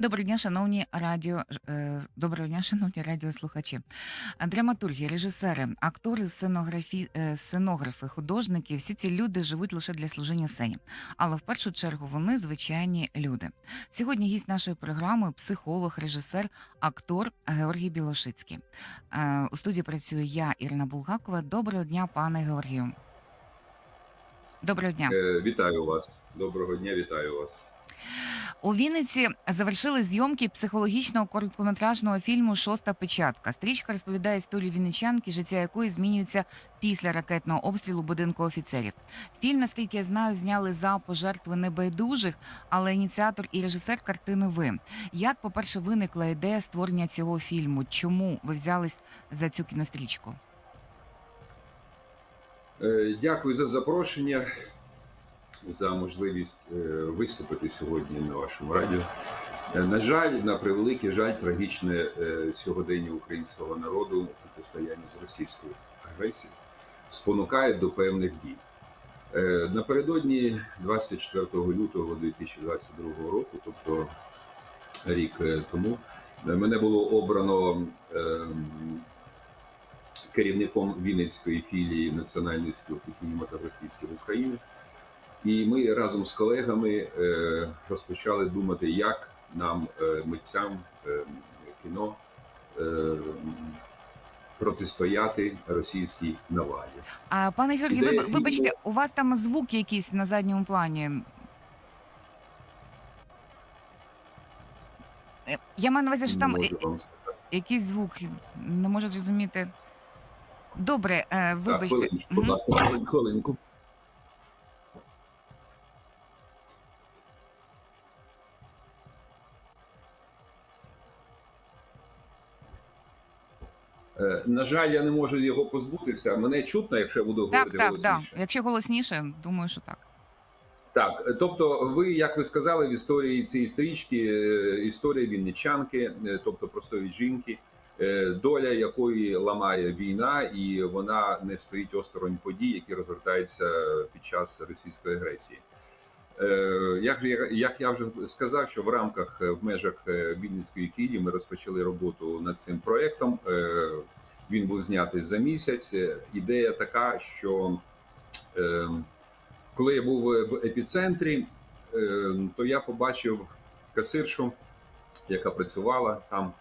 Доброго дня, шановні радіо, е, доброго дня, шановні радіослухачі. Драматурги, режисери, актори, сценографі, е, сценографи, художники всі ці люди живуть лише для служіння сцені. Але в першу чергу вони звичайні люди. Сьогодні гість нашої програми психолог, режисер, актор Георгій Білошицький. Е, У студії працюю я, Ірина Булгакова. Доброго дня, пане Георгію. Доброго дня. Вітаю вас. Доброго дня, вітаю вас. У Вінниці завершили зйомки психологічного короткометражного фільму Шоста печатка. Стрічка розповідає історію вінничанки, життя якої змінюється після ракетного обстрілу будинку офіцерів. Фільм, наскільки я знаю, зняли за пожертви небайдужих, але ініціатор і режисер картини ви. Як, по-перше, виникла ідея створення цього фільму? Чому ви взялись за цю кінострічку? Е, Дякую за запрошення, за можливість е, виступити сьогодні на вашому радіо. Е, На жаль, на превеликий жаль, трагічне е, сьогодення українського народу протистояння з російською агресією спонукає до певних дій. Напередодні 24 лютого 2022 року, тобто рік тому, мене було обрано ем, керівником Вінницької філії Національної спілки кінематографістів України. І ми разом з колегами е, розпочали думати, як нам, е, митцям е, кіно, протистояти російській навалі. А пане Георгію, ви, вибачте, у вас там звук якийсь на задньому плані. Я маю на увазі, що там якийсь звук, не можу зрозуміти. Добре, Так, вибачте. будь ласка, хвилинку. На жаль, я не можу його позбутися. Мене чутно, якщо я буду Так, говорити так, так. голосніше. Якщо голосніше, думаю, що так. Так, е, тобто, ви, як ви сказали, в історії цієї стрічки е, історія вінничанки, е, тобто простої жінки, е, доля якої ламає війна, і вона не стоїть осторонь подій, які розгортаються під час російської агресії. Е, Як, як я вже сказав, що в рамках е, в межах е, Вінницької філії ми розпочали роботу над цим проєктом. Е, Він був знятий за місяць. Ідея така, що коли я був в епіцентрі, то я побачив касиршу, яка працювала там,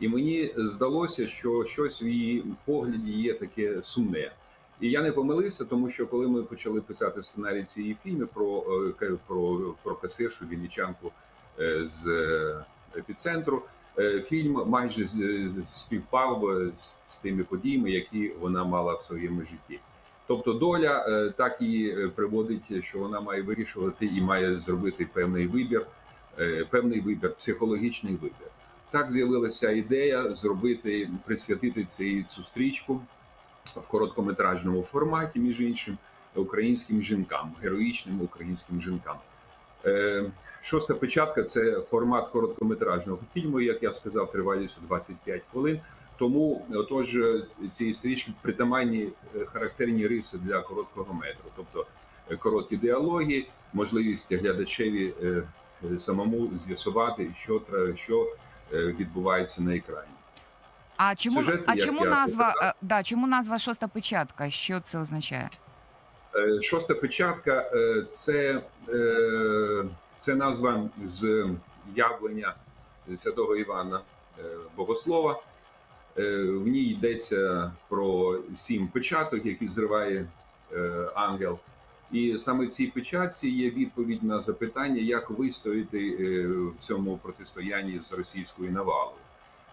і мені здалося, що щось в її погляді є таке сумне. І я не помилився, тому що коли ми почали писати сценарій цієї фільми про, е, про, про касиршу вінничанку е, з е, епіцентру, фільм майже співпав з, з тими подіями, які вона мала в своєму житті. Тобто доля так її приводить, що вона має вирішувати і має зробити певний вибір, певний вибір, психологічний вибір. Так з'явилася ідея зробити, присвятити цю стрічку в короткометражному форматі, між іншим, українським жінкам, героїчним українським жінкам. Е, Шоста печатка це формат короткометражного фільму, як я сказав, тривалістю 25 хвилин. Тому отож цієї стрічки притаманні е, характерні риси для короткого метру, тобто е, короткі діалоги, можливість глядачеві самому з'ясувати, що що відбувається на екрані. А чому а чому назва да, чому назва шоста печатка? Що це означає? Шоста печатка це, це назва з явлення святого Івана е, Богослова. Е, В ній йдеться про сім печаток, які зриває е, ангел. І саме цій печатці є відповідь на запитання, як вистояти в цьому протистоянні з російською навалою.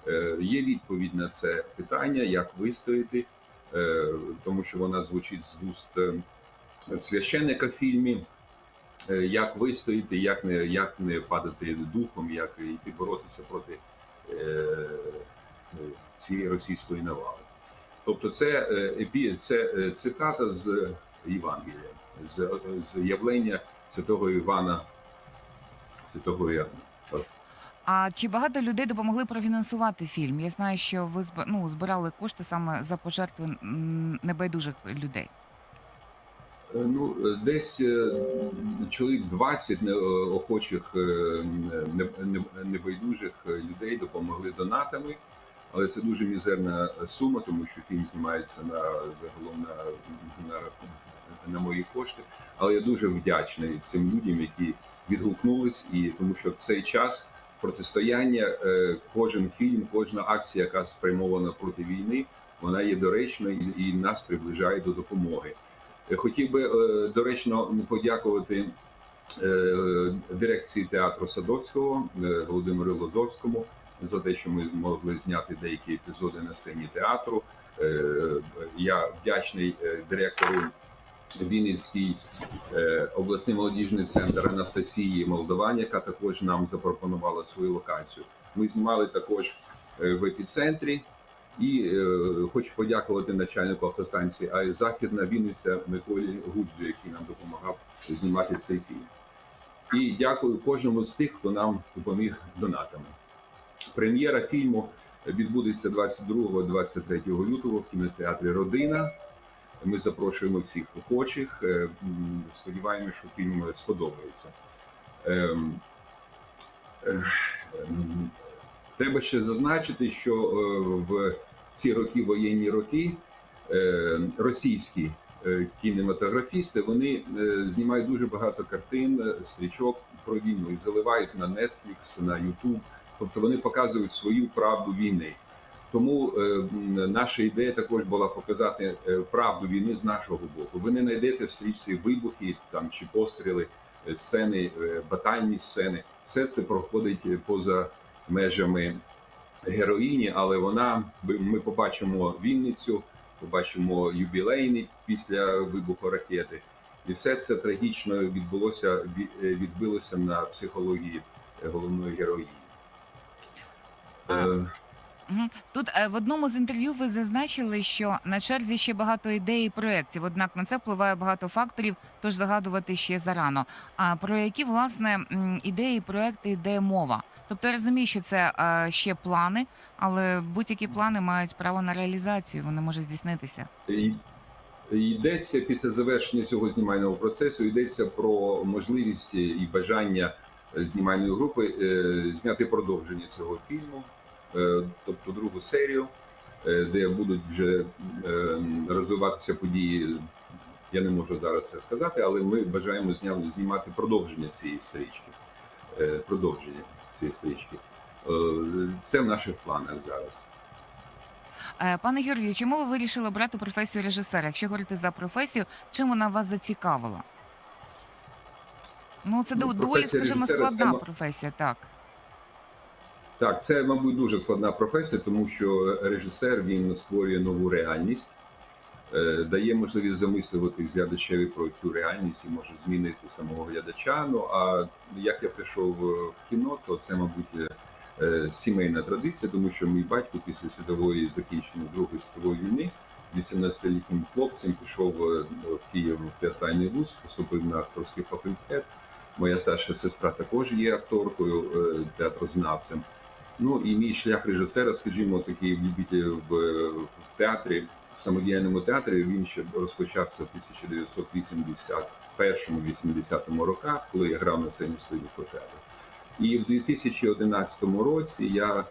Е, Є відповідь на це питання, як вистояти, е, тому що вона звучить з вуст е, священника в фільмі, як вистояти, як не, як не падати духом, як йти боротися проти цієї російської навали. Тобто, це, це цитата з Євангелія, з, з явлення святого Івана, святого Іоанна. А чи багато людей допомогли профінансувати фільм? Я знаю, що ви ну, збирали кошти саме за пожертви небайдужих людей. Ну, е, десь е, чоловік 20 не- е, охочих е, не- не- небайдужих е, людей допомогли донатами, але це дуже мізерна сума, тому що фільм знімається на загалом на, на, на мої кошти. Але я дуже вдячний цим людям, які відгукнулись, і тому що в цей час протистояння, е, кожен фільм, кожна акція, яка спрямована проти війни, вона є доречною і, нас приближає до допомоги. Е, Хотів би е, доречно подякувати дирекції театру Садовського Володимиру Лозовському за те, що ми могли зняти деякі епізоди на сцені театру. Я вдячний директору Вінницький е, обласний молодіжний центр Анастасії Молдован, яка також нам запропонувала свою локацію. Ми знімали також е, в епіцентрі. І е, хочу подякувати начальнику автостанції АЕ Західна Вінниця Миколі Гудзю, який нам допомагав знімати цей фільм. І дякую кожному з тих, хто нам допоміг донатами. Прем'єра фільму відбудеться 22-23 лютого в кінотеатрі Родина. Ми запрошуємо всіх охочих. Е, Сподіваємося, що фільм сподобається. Ем, е, ем, Треба ще зазначити, що е, в ці роки, воєнні роки, російські кінематографісти вони знімають дуже багато картин, стрічок про війну і заливають на Netflix, на YouTube. Тобто вони показують свою правду війни. Тому е, наша ідея також була показати е, правду війни з нашого боку. Ви не знайдете в стрічці вибухи там чи постріли, е, сцени, батальні сцени. Все це проходить поза межами героїні, але вона ми побачимо Вінницю, побачимо юбілейний після вибуху ракети, і все це трагічно відбулося відбилося на психології головної героїні. Е, Тут е, в одному з інтерв'ю ви зазначили, що на черзі ще багато ідей і проєктів, однак на це впливає багато факторів, тож загадувати ще зарано. А про які власне ідеї, проекти йде мова? Тобто я розумію, що це е, ще плани, але будь-які плани мають право на реалізацію, вони можуть здійснитися. І- Йдеться після завершення цього знімального процесу. Йдеться про можливість і бажання знімальної групи е, зняти продовження цього фільму, е, тобто другу серію, е, де будуть вже е, розвиватися події. Я не можу зараз це сказати, але ми бажаємо знімати продовження цієї стрічки. е, Продовження цієї стрічки. Е, Це в наших планах зараз. Е, Пане Георгію, чому ви вирішили обрати професію режисера? Якщо говорити за професію, чим вона вас зацікавила? Ну, це Ну, доволі, скажімо, режисера це складна професія, так. Так, це, мабуть, дуже складна професія, тому що режисер він створює нову реальність, е, дає можливість замислювати глядачеві про цю реальність і може змінити самого глядача. Ну а як я прийшов в кіно, то це, мабуть, е, сімейна традиція, тому що мій батько після світової закінчення Другої світової війни 18-літнім хлопцем пішов е, в Київ в театральний вуз, поступив на акторський факультет. Моя старша сестра також є акторкою, е, театрознавцем. Ну і мій шлях режисера, скажімо, такий любитель в, в театрі, в самодіяльному театрі, він ще розпочався в 1981-80 роках, коли я грав на сцені студійського театру. І в 2011 році я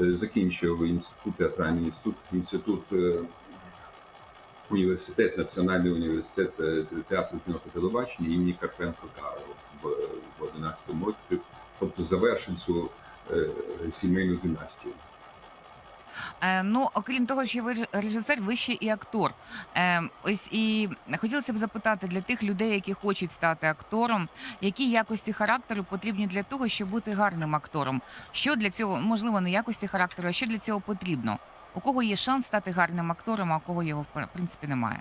е, закінчив інститут театральний інститут, інститут е, університет, Національний університет е, театру кіно та телебачення імені Карпенко Карова в, в 11 році, тобто завершив цю сімейну династію. Е, ну, окрім того, що ви режисер, ви ще і актор. Е, ось і хотілося б запитати для тих людей, які хочуть стати актором, які якості характеру потрібні для того, щоб бути гарним актором. Що для цього можливо не якості характеру, а що для цього потрібно? У кого є шанс стати гарним актором, а у кого його в принципі немає?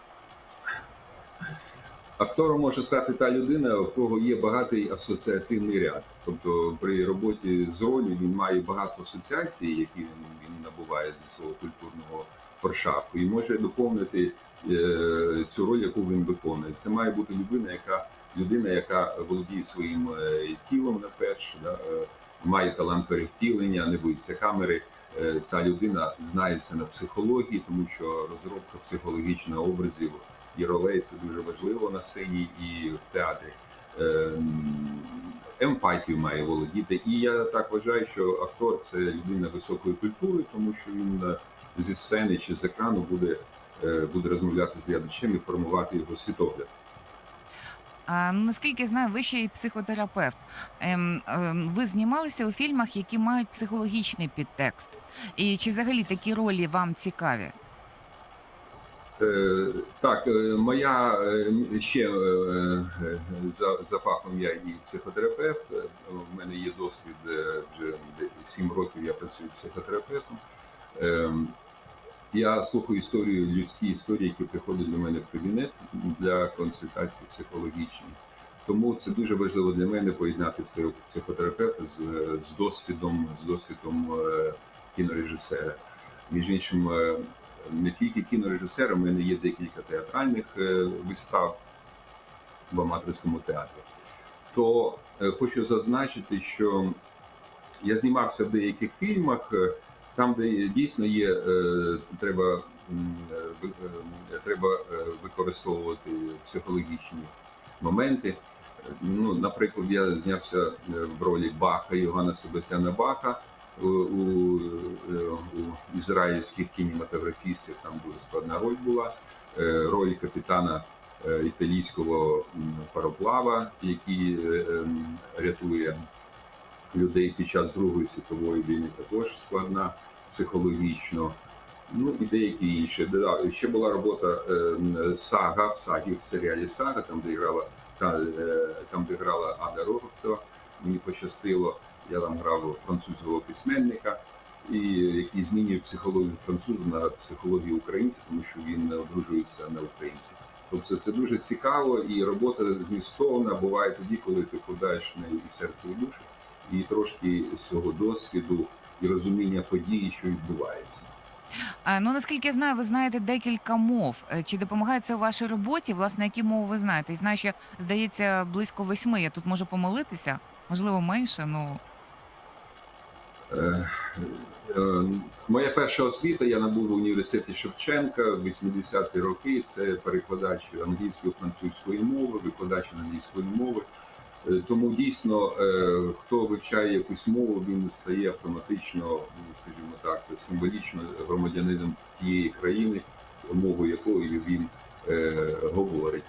Актором може стати та людина, у кого є багатий асоціативний ряд. Тобто при роботі з ролью він має багато асоціацій, які він, набуває зі свого культурного прошарку, і може доповнити е, цю роль, яку він виконує. Це має бути людина, яка людина, яка володіє своїм е, тілом на перше, да, е, має талант перевтілення, не боїться камери. Ця людина знається на психології, тому що розробка психологічних образів і ролей це дуже важливо на сцені і в театрі. Ем, Емпатію має володіти. І я так вважаю, що актор це людина високої культури, тому що він е, зі сцени чи з екрану буде, е, буде розмовляти з глядачем і формувати його світогляд. А, ну, наскільки знаю, ви ще й психотерапевт. Ем, ем, ви знімалися у фільмах, які мають психологічний підтекст. І чи взагалі такі ролі вам цікаві? Е, Так, е, моя е, ще за, за фахом я і психотерапевт. У мене є досвід вже 7 років я працюю психотерапевтом. Е, Я слухаю історію, людські історії, які приходять до мене в кабінет для консультацій психологічних. Тому це дуже важливо для мене поєднати це психотерапевта з, з досвідом, з досвідом кінорежисера. Між іншим, не тільки кінорежисера, у мене є декілька театральних е, вистав в аматорському театрі. То е, хочу зазначити, що я знімався в деяких фільмах, е, там, де дійсно є, треба, треба використовувати психологічні моменти. Ну, наприклад, я знявся в ролі Баха, Йоганна Себастьяна Баха у, у, е, у ізраїльських кінематографістів. Там дуже складна роль була. Е, Роль капітана е, італійського пароплава, який е, ем, рятує людей під час Другої світової війни, також складна психологічно. Ну і деякі інші. Да, Ще була робота е, Сага в Сагі в серіалі Сага, там де грала та, е, там, де грала Ада Роговцева. Мені пощастило, я там грав французького письменника, і який змінює психологію француза на психологію українця, тому що він не одружується на українців. Тобто це дуже цікаво, і робота змістовна буває тоді, коли ти вкладаєш в неї і серце, і душу, і трошки свого досвіду і розуміння події, що відбувається. Ну наскільки я знаю, ви знаєте декілька мов. Е, Чи допомагає це у вашій роботі? Власне, які мови ви знаєте? І знаю, що здається близько восьми. Я тут можу помилитися, можливо, менше. Ну Моя перша освіта я набув в університеті Шевченка в 80-ті роки. Це перекладач англійської французької мови, викладач англійської мови. Е, Тому дійсно, е, хто вивчає якусь мову, він стає автоматично, ну, скажімо так, символічно громадянином тієї країни, мову якої він е, говорить.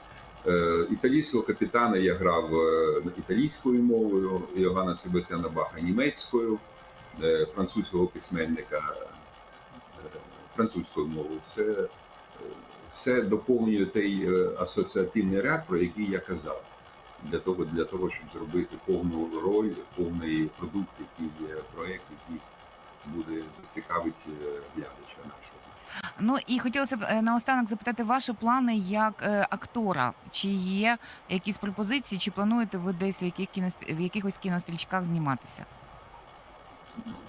Е, Італійського капітана я грав е, італійською мовою, Йоганна Себастьяна Баха німецькою, е, французького письменника е, французькою мовою. Це е, все доповнює той е, асоціативний ряд, про який я казав. Для того, для того, щоб зробити повну роль, повний продукт, який є проєкт, який буде зацікавити е, глядача нашого. ну і хотілося б е, наостанок запитати ваші плани як е, актора. Чи є якісь пропозиції, чи плануєте ви десь в яких кіност- в якихось кінострічках зніматися?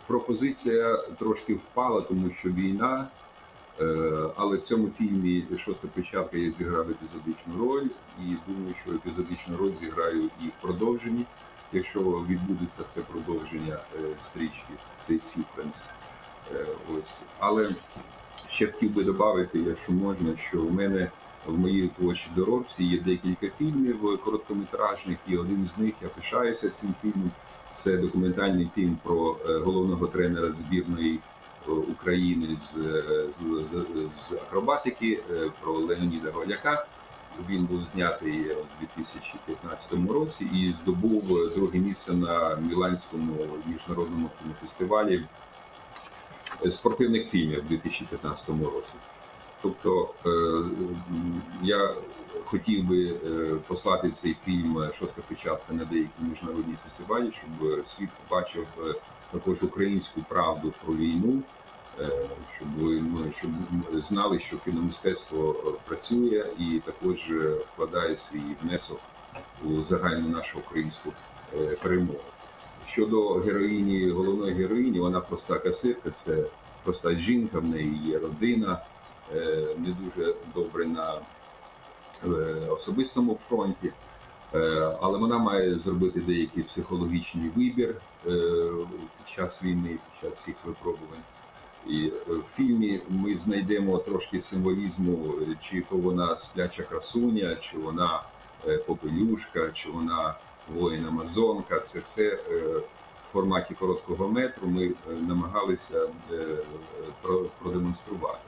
Пропозиція трошки впала, тому що війна. Е, Але в цьому фільмі шоста печатка я зіграв епізодичну роль, і думаю, що епізодичну роль зіграю і в продовженні, якщо відбудеться це продовження е, стрічки, цей сіквенс. Е, Ось. Але ще хотів би додати, якщо можна, що в мене в моїй творчій доробці є декілька фільмів короткометражних, і один з них я пишаюся цим фільмом. Це документальний фільм про е, головного тренера збірної е, України з, е, з, з, з акробатики про Леоніда Голяка. Він був знятий у 2015 році і здобув друге місце на Міланському міжнародному кінофестивалі е, спортивних фільмів у 2015 році. Тобто е, я хотів би е, послати цей фільм шоста печатка на деякі міжнародні фестивалі, щоб світ побачив е, також українську правду про війну, щоб ну, щоб знали, що кіномистецтво працює і також вкладає свій внесок у загальну нашу українську перемогу. Щодо героїні, головної героїні, вона проста касирка, це проста жінка, в неї є родина, не дуже добре на е, особистому фронті, Е, але вона має зробити деякий психологічний вибір е, під час війни, під час цих випробувань. І е, в фільмі ми знайдемо трошки символізму, е, чи то вона спляча красуня, чи вона е, попелюшка, чи вона воїн Амазонка. Це все е, в форматі короткого метру ми е, намагалися е, е, про- продемонструвати.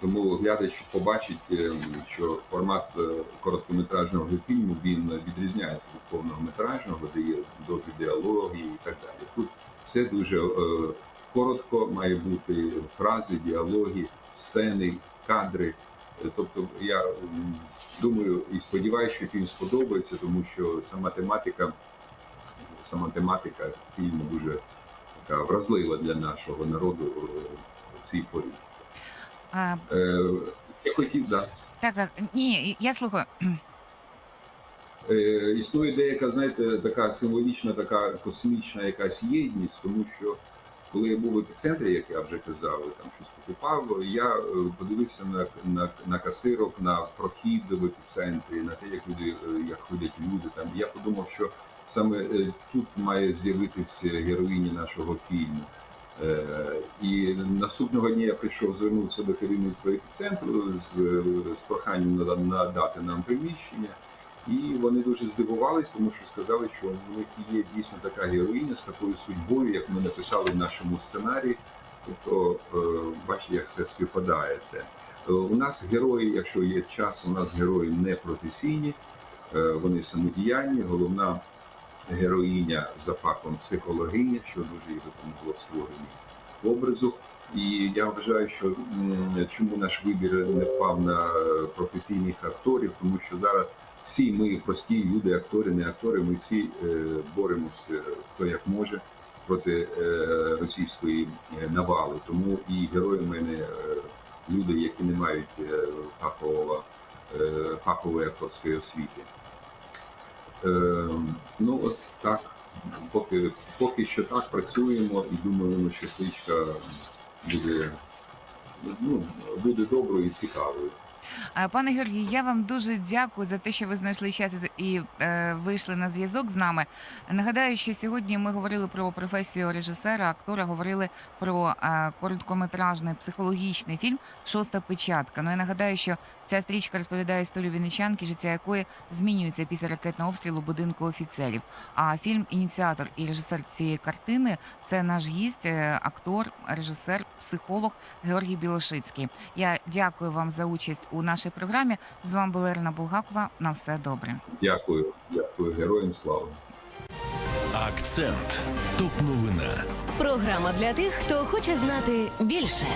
Тому глядач побачить, е, що формат е, короткометражного фільму він відрізняється від повного метражного, де є довгі діалоги і так далі. Тут все дуже е, коротко, має бути фрази, діалоги, сцени, кадри. Тобто я думаю і сподіваюся, що фільм сподобається, тому що сама тематика, сама тематика фільму дуже така вразлива для нашого народу в цій порі. А, Е, я хотів, да. так, так. Ні, я слухаю. Е, існує деяка, знаєте, така символічна, така космічна якась єдність, тому що коли я був в епіцентрі, як я вже казав, там щось покупав, я е, подивився на, на, на касирок, на прохід в епіцентрі, на те, як люди, е, як ходять люди. Там я подумав, що саме е, тут має з'явитися героїня нашого фільму. Е, І наступного дня я прийшов, звернувся до керівництва епіцентру з, з проханням нада- надати нам приміщення. І вони дуже здивувались, тому що сказали, що у них є дійсно така героїня з такою судьбою, як ми написали в нашому сценарії. Тобто, е, бачите, як все співпадає. Е, У нас герої, якщо є час, у нас герої не професійні, е, вони самодіяльні. Головна героїня за фактом психологиня, що дуже їй допомогло в створенні образу. І я вважаю, що чому наш вибір не впав на професійних акторів, тому що зараз всі ми прості люди, актори, не актори, ми всі е, боремося хто як може проти е, російської е, навали. Тому і герої в мене люди, які не мають фахового, фахової акторської освіти. Е, ну от так, поки, поки що так працюємо і думаємо, що стрічка буде, ну, буде доброю і цікавою. А, Пане Георгій, я вам дуже дякую за те, що ви знайшли час і е, вийшли на зв'язок з нами. Нагадаю, що сьогодні ми говорили про професію режисера, актора, говорили про е, короткометражний психологічний фільм Шоста печатка. Ну я нагадаю, що ця стрічка розповідає історію вінничанки, життя якої змінюється після ракетного обстрілу будинку офіцерів. А фільм ініціатор і режисер цієї картини це наш гість, е, актор, режисер, психолог Георгій Білошицький. Я дякую вам за участь у нашій програмі. З вами була Ірина Булгакова. На все добре. Дякую, дякую, героям слава. Акцент. Топ новина. Програма для тих, хто хоче знати більше.